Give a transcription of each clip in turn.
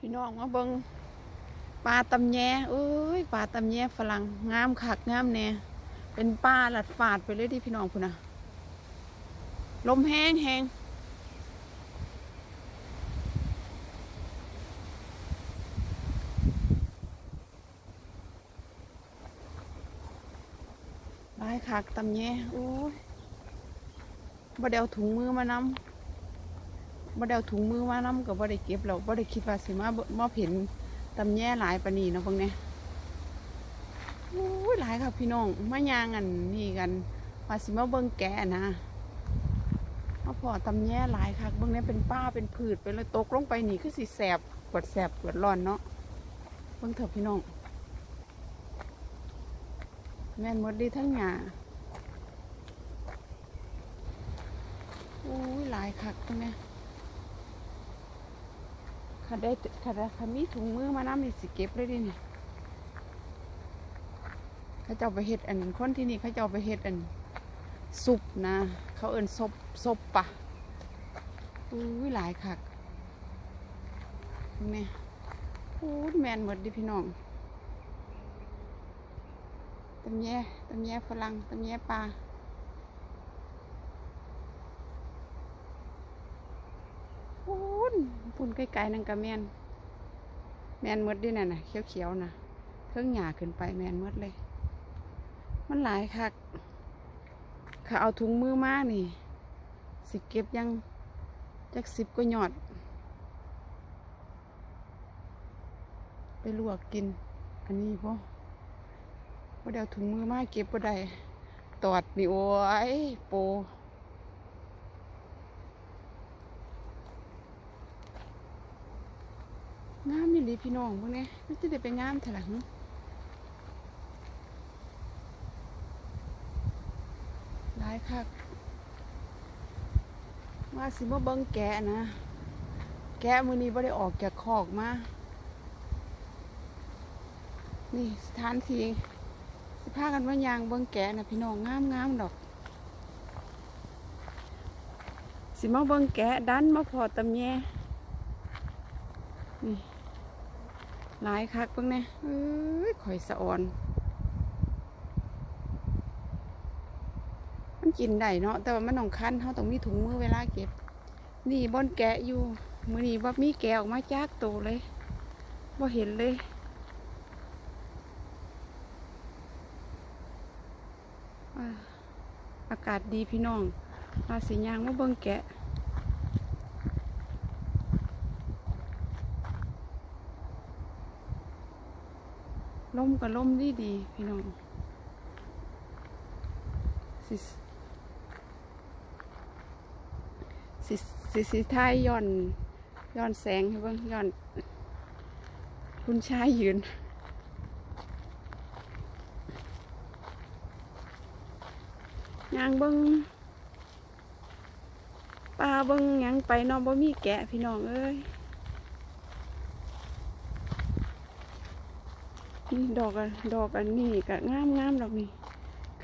พี่น้องมาเบิงปลาตำแยเอ้ยปลาตำแยฝรั่งงามคักงามแน่เป็นปลาหลัดฝาดไปเลยที่พี่น้องคุณนะลมแห้งแห้งลายคักตำแยโอ้ยบ่ได้เอาถุงมือมานำ บ่ได้เอาถุงมือมาน้ำกับบ่ได้เก็บแล้วบ่ได้คิดว่าสิมาเบิ่เห็นตำแย่หลายปานนี้เนาะพวกเนี้ยโอ้ยหลายครับพี่น้องมายางอันนี่กันว่าสิมาเบิ่งแกนะมาพอตำแย่หลายคักเบิ่งเนี้ยเป็นป้าเป็นผืดไปเลยตกลงไปนี่คือสิแสบปวดแสบปวดร้อนเนาะเบิ่งเถอะพี่น้องแม่นหมดดีทั้งหยาโอ้ยหลายคักตรงเนี้ย ขัดได้ขัดได้ขัดมีถุงมือมาน้ำนี่สิเก็บเลยดิเนี่ยเขาเจ้าไปเฮ็ดอันคนที่นี่เขาเจ้าไปเฮ็ดอันซุปนะ เขาเอิ้นซบซบปะอุ้ยหลายคักเนี่ยโอ้แมนหมดดิพี่น้องตำแย่ตำแย่ฝรั่งตำแย่ปลา พูนพูนไกล้ๆนั่นก็แมนแมนมดดิน่ะนะเขียวๆนะเพิ่องหยาขึ้นไปแมนมดเลย มันหลายคักเขาเอาถุงมือมานี่ สิเก็บยังจักสิบก็หยอด ไปลวกกิน อันนี้พ่พอเดี๋ยวถุงมือมาเก็บก็ได้ตอดนี่โอ้ยโป งามนี่ลีพี่น้องพวกนี้มันจะได้ไปงามถล่ะหึหลายคักว่าสิมาเบิ่งแกะนะ แกะมือนี้บ่ได้ออกจากคอกมา นี่สถานที่สิพากันว่ายางเบิ่งแกะนะพี่น้องงามงามดอก สิมาเบิ่งแกะดันมาพอตำแยนี่ หลายคักเบิ่งเนี่ยเอ้ยข่อยสะอ่อน มันกินได้เนาะ แต่ว่ามันต้องคันเขาต้องมีถุงมือเวลาเก็บ นี่บอนแกะอยู่ มือนี้ว่ามีแกะออกมาจากโตเลยว่าเห็นเลยอากาศดีพี่น้องอาสียางมาเบิ่งแกะ ล่มกับล่มดีดีพี่น้องสิสิสิสิท้ายย้อนย้อนแสงให้เบิ่งย้อน คุณชายยืนยางเบิ่งปลาเบิ่งยังไปนอนบ่มีแกะพี่น้องเอ้ย นี่ดอกอันดอกอันนี้ก็งามงามดอกนี่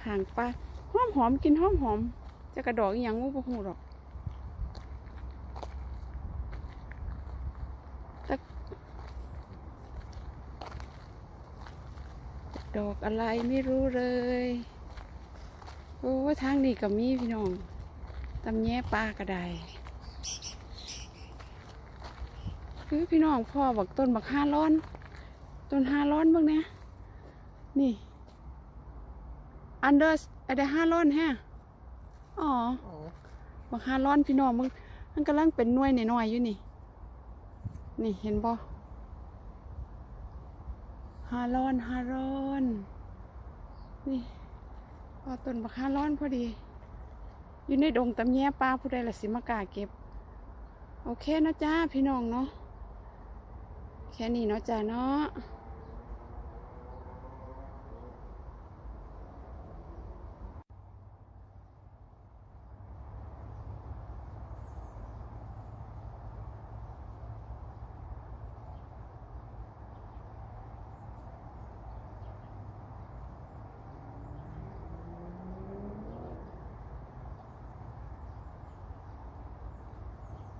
ขางปลาหอมหอมกินหอมหอมจะกระดอกอย่างงูบ่หูดอกตักดอกอะไรไม่รู้เลยโอ้ทางนี้ก็มีพี่น้องตำแย่ปลากระไดคือพี่น้องพ่อบอกต้นบักห้าร้อน ต้นห้าร้อนบ้างเนี่ยนี่อันเดอร์ไอเดห้าร้อนแฮะอ๋อบักห้าร้อนพี่น้องมึงมันกำลังเป็นน่วยหน่อยๆอยู่นี่ นี่เห็นบ่ห้าร้อนห้าร้อนนี่พอต้นบักห้าร้อนพอดี อยู่ในดงตำแย่ปลาผู้ใดละสิมากาเก็บ โอเคนะจ้าพี่น้องเนาะแค่นี้เนาะจ้าเนาะ